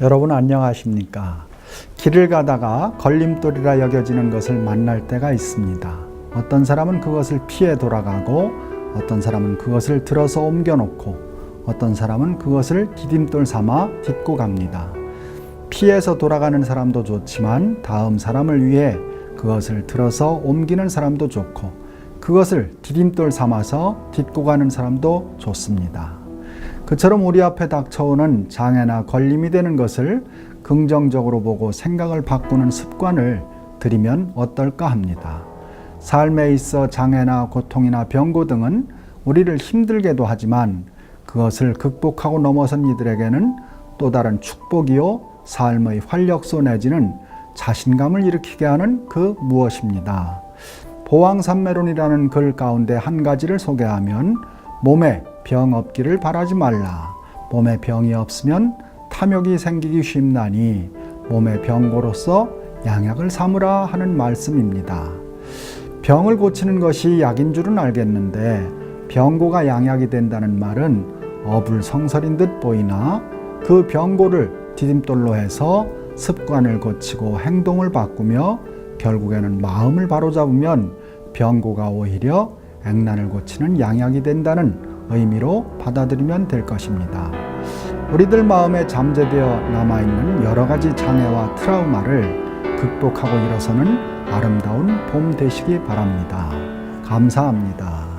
여러분 안녕하십니까? 길을 가다가 걸림돌이라 여겨지는 것을 만날 때가 있습니다. 어떤 사람은 그것을 피해 돌아가고 어떤 사람은 그것을 들어서 옮겨놓고 어떤 사람은 그것을 디딤돌 삼아 딛고 갑니다. 피해서 돌아가는 사람도 좋지만 다음 사람을 위해 그것을 들어서 옮기는 사람도 좋고 그것을 디딤돌 삼아서 딛고 가는 사람도 좋습니다. 그처럼 우리 앞에 닥쳐오는 장애나 걸림이 되는 것을 긍정적으로 보고 생각을 바꾸는 습관을 들이면 어떨까 합니다. 삶에 있어 장애나 고통이나 병고 등은 우리를 힘들게도 하지만 그것을 극복하고 넘어선 이들에게는 또 다른 축복이요 삶의 활력소 내지는 자신감을 일으키게 하는 그 무엇입니다. 보왕산매론이라는 글 가운데 한 가지를 소개하면 몸에 병 없기를 바라지 말라. 몸에 병이 없으면 탐욕이 생기기 쉽나니 몸의 병고로서 양약을 삼으라 하는 말씀입니다. 병을 고치는 것이 약인 줄은 알겠는데 병고가 양약이 된다는 말은 어불성설인 듯 보이나 그 병고를 디딤돌로 해서 습관을 고치고 행동을 바꾸며 결국에는 마음을 바로잡으면 병고가 오히려 액난을 고치는 양약이 된다는 의미로 받아들이면 될 것입니다. 우리들 마음에 잠재되어 남아있는 여러 가지 장애와 트라우마를 극복하고 일어서는 아름다운 봄 되시기 바랍니다. 감사합니다.